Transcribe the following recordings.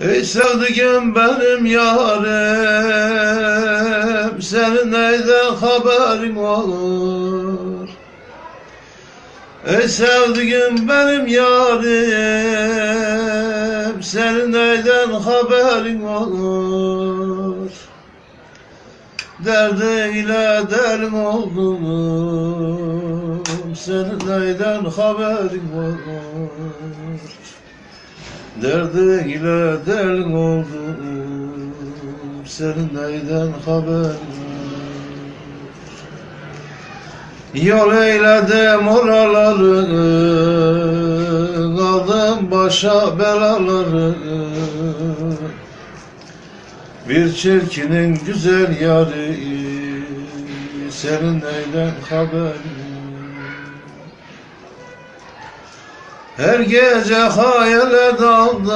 Ey sevdiğim benim yarim Senin neyden haberin olur? Ey sevdiğim benim yarim Senin neyden haberin olur? Derdiyle derin oldum Senin neyden haberin olur Derdiyle derin oldum Senin neyden haberin? Var Yol eyledim oraları Kaldım başa belaları. Bir çirkinin güzel yarı Senin neyden haberin Her gece hayale daldım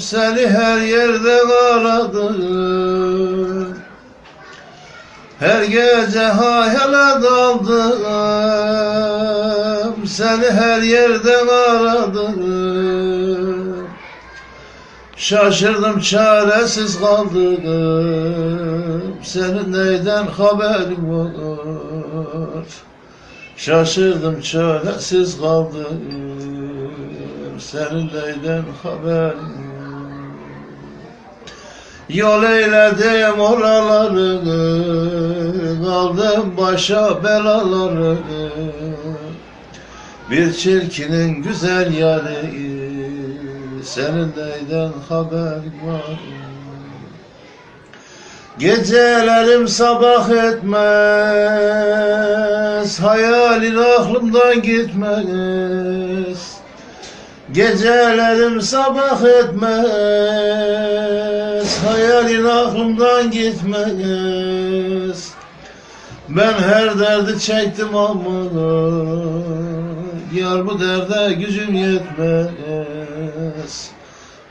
Seni her yerde aradım. Her gece hayale daldım Seni her yerde aradım. Şaşırdım çaresiz kaldım Senin neyden haberin var Şaşırdım çaresiz kaldım Senin neyden haberin var? Yol eyledim oraları Kaldım başa belaları. Bir çirkinin güzel yarı Senin neyden haberin var Gecelerim sabah etmez Hayalin aklımdan gitmez. Gecelerim sabah etmez Hayalin aklımdan gitmez. Ben her derdi çektim ama Yar bu derde gücüm yetmez.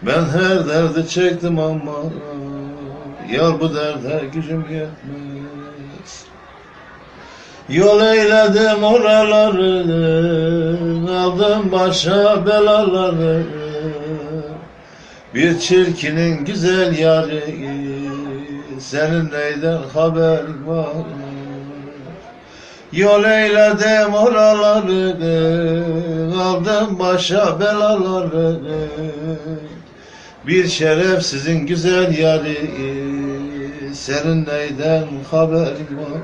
Ben her derdi çektim ama Yar bu derde gücüm yetmez. Yol eyledim oraları Aldım başa belaları. Bir çirkinin güzel yarı Senin neyden haberin var? Yol eyledim oraları Aldım başa belaları Bir şerefsizin güzel yarı Senin neyden haberin var